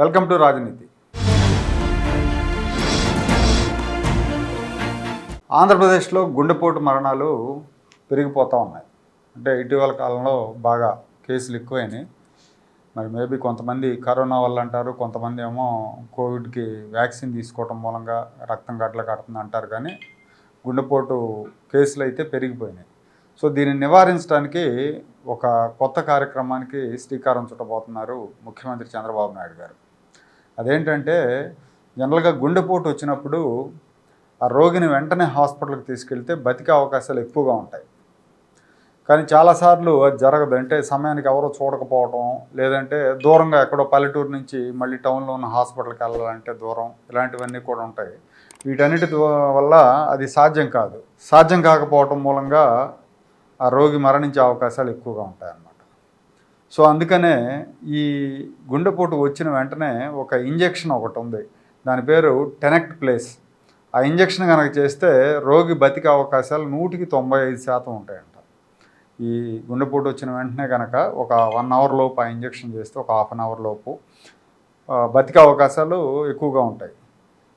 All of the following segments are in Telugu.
వెల్కమ్ టు రాజనీతి. ఆంధ్రప్రదేశ్లో గుండెపోటు మరణాలు పెరిగిపోతూ ఉన్నాయి. అంటే ఇటీవల కాలంలో బాగా కేసులు ఎక్కువైనాయి. మరి మేబీ కొంతమంది కరోనా వల్ల అంటారు కొంతమంది ఏమో కోవిడ్కి వ్యాక్సిన్ తీసుకోవటం మూలంగా రక్తం గడ్డలు కడుతుంది అంటారు కానీ గుండెపోటు కేసులు అయితే పెరిగిపోయినాయి. సో దీన్ని నివారించడానికి ఒక కొత్త కార్యక్రమానికి శ్రీకారం చుట్టబోతున్నారు ముఖ్యమంత్రి చంద్రబాబు నాయుడు గారు. అదేంటంటే జనరల్గా గుండెపోటు వచ్చినప్పుడు ఆ రోగిని వెంటనే హాస్పిటల్కి తీసుకెళ్తే బతికే అవకాశాలు ఎక్కువగా ఉంటాయి. కానీ చాలాసార్లు అది జరగదు. అంటే సమయానికి ఎవరో చూడకపోవడం లేదంటే దూరంగా ఎక్కడో పల్లెటూరు నుంచి మళ్ళీ టౌన్లో ఉన్న హాస్పిటల్కి వెళ్ళాలంటే దూరం ఇలాంటివన్నీ కూడా ఉంటాయి. వీటన్నిటి వల్ల అది సాధ్యం కాదు. సాధ్యం కాకపోవటం మూలంగా ఆ రోగి మరణించే అవకాశాలు ఎక్కువగా ఉంటాయన్నమాట. సో అందుకనే ఈ గుండెపోటు వచ్చిన వెంటనే ఒక ఇంజెక్షన్ ఒకటి ఉంది. దాని పేరు టెనెక్ట్ ప్లేస్. ఆ ఇంజెక్షన్ కనుక చేస్తే రోగి బతికే అవకాశాలు నూటికి తొంభై ఐదు శాతం ఉంటాయంట. ఈ గుండెపోటు వచ్చిన వెంటనే కనుక ఒక వన్ అవర్ లోపు ఆ ఇంజెక్షన్ చేస్తే ఒక హాఫ్ అన్ అవర్ లోపు బతికే అవకాశాలు ఎక్కువగా ఉంటాయి.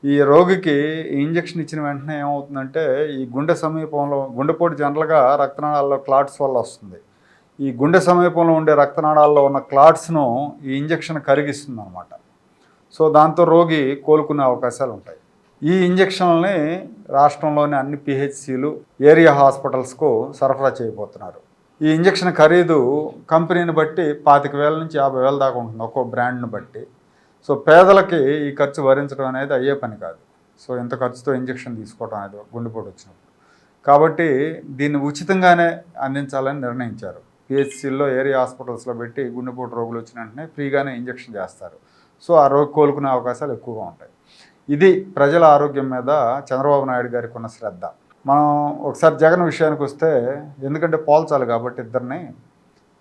ఈ రోగికి ఇంజక్షన్ ఇంజెక్షన్ ఇచ్చిన వెంటనే ఏమవుతుందంటే ఈ గుండె సమీపంలో గుండెపోటు జనరల్గా రక్తనాళాల్లో క్లాట్స్ వల్ల వస్తుంది. ఈ గుండె సమీపంలో ఉండే రక్తనాళాల్లో ఉన్న క్లాట్స్ను ఈ ఇంజెక్షన్ కరిగిస్తుంది అనమాట సో దాంతో రోగి కోలుకునే అవకాశాలు ఉంటాయి. ఈ ఇంజెక్షన్లని రాష్ట్రంలోని అన్ని పిహెచ్సిలు ఏరియా హాస్పిటల్స్కు సరఫరా చేయబోతున్నారు. ఈ ఇంజెక్షన్ ఖరీదు కంపెనీని బట్టి పాతిక వేల నుంచి యాభై వేల దాకా ఉంటుంది ఒక్కో బ్రాండ్ని బట్టి. సో పేదలకి ఈ ఖర్చు భరించడం అనేది అయ్యే పని కాదు. సో ఇంత ఖర్చుతో ఇంజెక్షన్ తీసుకోవడం అనేది గుండెపోటు వచ్చినప్పుడు. కాబట్టి దీన్ని ఉచితంగానే అందించాలని నిర్ణయించారు. పిహెచ్సిల్లో ఏరియా హాస్పిటల్స్లో పెట్టి గుండెపోటు రోగులు వచ్చిన వెంటనే ఫ్రీగానే ఇంజక్షన్ చేస్తారు. సో ఆ రోగి కోలుకునే అవకాశాలు ఎక్కువగా ఉంటాయి. ఇది ప్రజల ఆరోగ్యం మీద చంద్రబాబు నాయుడు గారికి ఉన్న శ్రద్ధ. మనం ఒకసారి జగన్ విషయానికి వస్తే ఎందుకంటే పోల్చాలి కాబట్టి ఇద్దరిని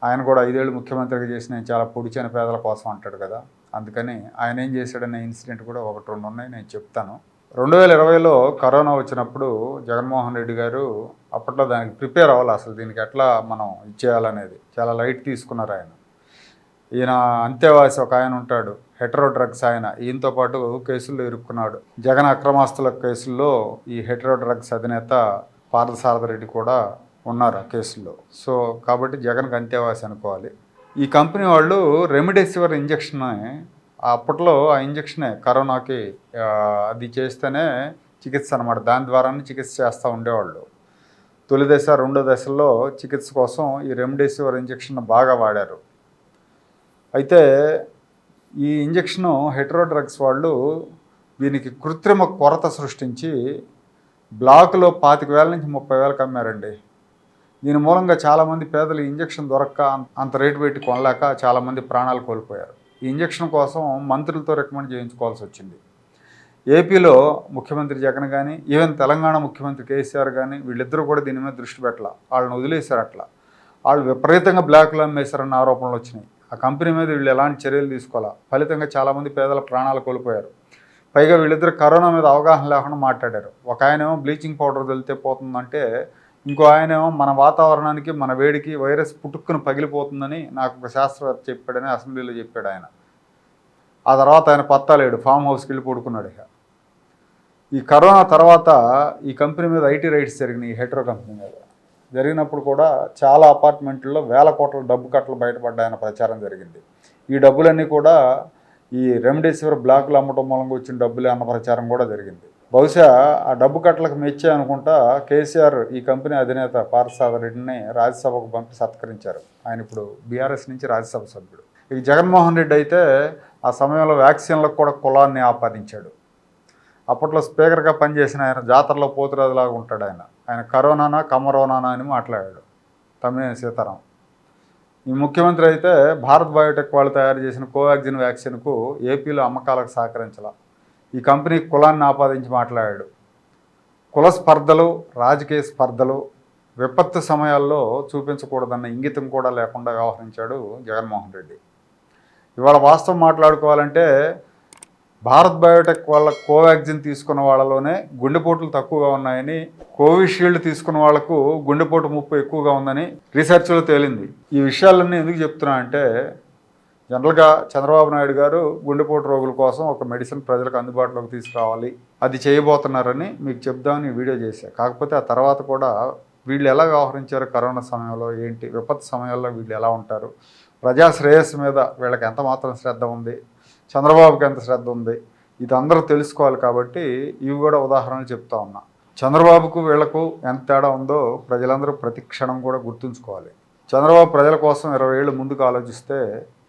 ఆయన కూడా ఐదేళ్ళు ముఖ్యమంత్రిగా చేసి నేను చాలా పొడిచిన పేదల కోసం అంటాడు కదా. అందుకని ఆయన ఏం చేశాడనే ఇన్సిడెంట్ కూడా ఒకటి రెండు ఉన్నాయి నేను చెప్తాను. రెండు వేల ఇరవైలో కరోనా వచ్చినప్పుడు జగన్మోహన్ రెడ్డి గారు అప్పట్లో దానికి ప్రిపేర్ అవ్వాలి అసలు దీనికి ఎట్లా మనం ఇచ్చేయాలనేది చాలా లైట్ తీసుకున్నారు ఆయన. ఈయన అంతేవాసి ఒక ఆయన ఉంటాడు హెటరో డ్రగ్స్ ఆయన. ఈయనతో పాటు కేసుల్లో ఇరుక్కున్నాడు. జగన్ అక్రమాస్తుల కేసుల్లో ఈ హెటరో డ్రగ్స్ అధినేత పార్థసారథరెడ్డి కూడా ఉన్నారు ఆ కేసుల్లో. సో కాబట్టి జగన్కి అంతేవాసి అనుకోవాలి. ఈ కంపెనీ వాళ్ళు రెమిడెసివిర్ ఇంజక్షన్ అప్పట్లో ఆ ఇంజక్షనే కరోనాకి అది చేస్తేనే చికిత్స అనమాట దాని ద్వారానే చికిత్స చేస్తూ ఉండేవాళ్ళు. తొలి దశ రెండో దశల్లో చికిత్స కోసం ఈ రెమ్డెసివిర్ ఇంజక్షన్ బాగా వాడారు. అయితే ఈ ఇంజక్షను హెట్రో డ్రగ్స్ వాళ్ళు దీనికి కృత్రిమ కొరత సృష్టించి బ్లాకులో పాతిక వేల నుంచి ముప్పై వేలకు అమ్మారండి. దీని మూలంగా చాలామంది పేదలు ఇంజక్షన్ దొరక్క అంత- అంత రేటు పెట్టి కొనలేక చాలామంది ప్రాణాలు కోల్పోయారు. ఇంజక్షన్ కోసం మంత్రులతో రికమెండ్ చేయించుకోవాల్సి వచ్చింది. ఏపీలో ముఖ్యమంత్రి జగన్ కానీ ఈవెన్ తెలంగాణ ముఖ్యమంత్రి కేసీఆర్ కానీ వీళ్ళిద్దరూ కూడా దీని మీద దృష్టి పెట్టాల. వాళ్ళని వదిలేశారు అట్లా వాళ్ళు విపరీతంగా బ్లాక్లో అమ్మేశారన్న ఆరోపణలు వచ్చినాయి. ఆ కంపెనీ మీద వీళ్ళు ఎలాంటి చర్యలు తీసుకోవాలా? ఫలితంగా చాలామంది పేదల ప్రాణాలు కోల్పోయారు. పైగా వీళ్ళిద్దరు కరోనా మీద అవగాహన లేకుండా మాట్లాడారు. ఒక ఆయనేమో బ్లీచింగ్ పౌడర్ వెళ్తే పోతుందంటే ఇంకో ఆయనేమో మన వాతావరణానికి మన వేడికి వైరస్ పుట్టుక్కును పగిలిపోతుందని నాకు ఒక శాస్త్రవేత్త చెప్పాడని అసెంబ్లీలో చెప్పాడు ఆయన. ఆ తర్వాత ఆయన పత్తాలేడు ఫామ్ హౌస్కి వెళ్ళి పడుకున్నాడు ఇక. ఈ కరోనా తర్వాత ఈ కంపెనీ మీద ఐటీ రైట్స్ జరిగినాయి ఈ హెట్రో కంపెనీ మీద. జరిగినప్పుడు కూడా చాలా అపార్ట్మెంట్లో వేల కోట్ల డబ్బు కట్టలు బయటపడ్డాయన్న ప్రచారం జరిగింది. ఈ డబ్బులన్నీ కూడా ఈ రెమ్డెసివిర్ బ్లాక్లు అమ్మటం మూలంగా వచ్చిన డబ్బులే అన్న ప్రచారం కూడా జరిగింది. బహుశా ఆ డబ్బు కట్టలకు మెచ్చే అనుకుంటా కేసీఆర్ ఈ కంపెనీ అధినేత పార్థసారథి రెడ్డిని రాజ్యసభకు పంపి సత్కరించారు. ఆయన ఇప్పుడు బీఆర్ఎస్ నుంచి రాజ్యసభ సభ్యుడు. ఇక జగన్మోహన్ రెడ్డి అయితే ఆ సమయంలో వ్యాక్సిన్లకు కూడా కులాన్ని ఆపాదించాడు. అప్పట్లో స్పీకర్గా పనిచేసిన ఆయన జాతరలో పోతురాజులాగా ఉంటాడు ఆయన. ఆయన కరోనానా కమరోనానా అని మాట్లాడాడు తమ్మినేని సీతారాం. ఈ ముఖ్యమంత్రి అయితే భారత్ బయోటెక్ వాళ్ళు తయారు చేసిన కోవాక్సిన్ వ్యాక్సిన్కు ఏపీలో అమ్మకాలకు సహకరించాల. ఈ కంపెనీ కులాన్ని ఆపాదించి మాట్లాడాడు. కుల స్పర్ధలు రాజకీయ స్పర్ధలు విపత్తు సమయాల్లో చూపించకూడదన్న ఇంగితం కూడా లేకుండా వ్యవహరించాడు జగన్మోహన్ రెడ్డి. ఇవాళ వాస్తవం మాట్లాడుకోవాలంటే భారత్ బయోటెక్ వాళ్ళ కోవాక్సిన్ తీసుకున్న వాళ్ళలోనే గుండెపోట్లు తక్కువగా ఉన్నాయని కోవిషీల్డ్ తీసుకున్న వాళ్ళకు గుండెపోటు ముప్పు ఎక్కువగా ఉందని రీసెర్చ్లో తేలింది. ఈ విషయాలన్నీ ఎందుకు చెప్తున్నా అంటే జనరల్గా చంద్రబాబు నాయుడు గారు గుండెపోటు రోగుల కోసం ఒక మెడిసిన్ ప్రజలకు అందుబాటులోకి తీసుకురావాలి. అది చేయబోతున్నారని మీకు చెప్దామని వీడియో చేశా. కాకపోతే ఆ తర్వాత కూడా వీళ్ళు ఎలా వ్యవహరించారు కరోనా సమయంలో ఏంటి విపత్తు సమయంలో వీళ్ళు ఎలా ఉంటారు? ప్రజా శ్రేయస్సు మీద వీళ్ళకి ఎంత మాత్రం శ్రద్ధ ఉంది? చంద్రబాబుకి ఎంత శ్రద్ధ ఉంది? ఇది అందరూ తెలుసుకోవాలి కాబట్టి ఇవి కూడా ఉదాహరణలు చెప్తా ఉన్నా. చంద్రబాబుకు వీళ్ళకు ఎంత తేడా ఉందో ప్రజలందరూ ప్రతి క్షణం కూడా గుర్తుంచుకోవాలి. చంద్రబాబు ప్రజల కోసం ఇరవై ఏళ్ళు ముందుకు ఆలోచిస్తే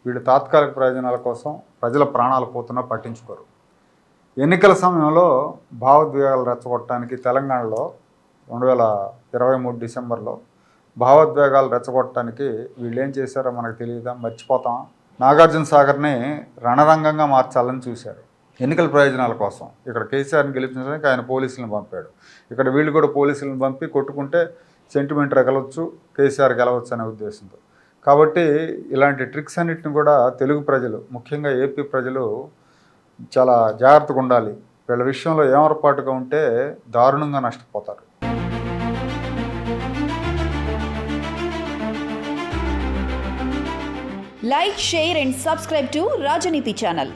వీళ్ళు తాత్కాలిక ప్రయోజనాల కోసం ప్రజల ప్రాణాలు పోతున్నా పట్టించుకోరు. ఎన్నికల సమయంలో భావోద్వేగాలు రెచ్చగొట్టడానికి తెలంగాణలో రెండు వేల ఇరవై మూడు డిసెంబర్లో భావోద్వేగాలు రెచ్చగొట్టడానికి వీళ్ళు ఏం చేశారో మనకు తెలియదా? మర్చిపోతాం. నాగార్జున సాగర్ని రణరంగంగా మార్చాలని చూశారు. ఎన్నికల ప్రయోజనాల కోసం ఇక్కడ కేసీఆర్ని గెలిపించడానికి ఆయన పోలీసులను పంపాడు. ఇక్కడ వీళ్ళు కూడా పోలీసులను పంపి కొట్టుకుంటే సెంటిమెంట్ గెలవచ్చు కేసీఆర్ గెలవచ్చు అనే ఉద్దేశంతో. కాబట్టి ఇలాంటి ట్రిక్స్ అన్నిటిని కూడా తెలుగు ప్రజలు ముఖ్యంగా ఏపీ ప్రజలు చాలా జాగ్రత్తగా ఉండాలి. వీళ్ళ విషయంలో ఏమరపాటుగా ఉంటే దారుణంగా నష్టపోతారు. Like share and subscribe to Rajaneethi channel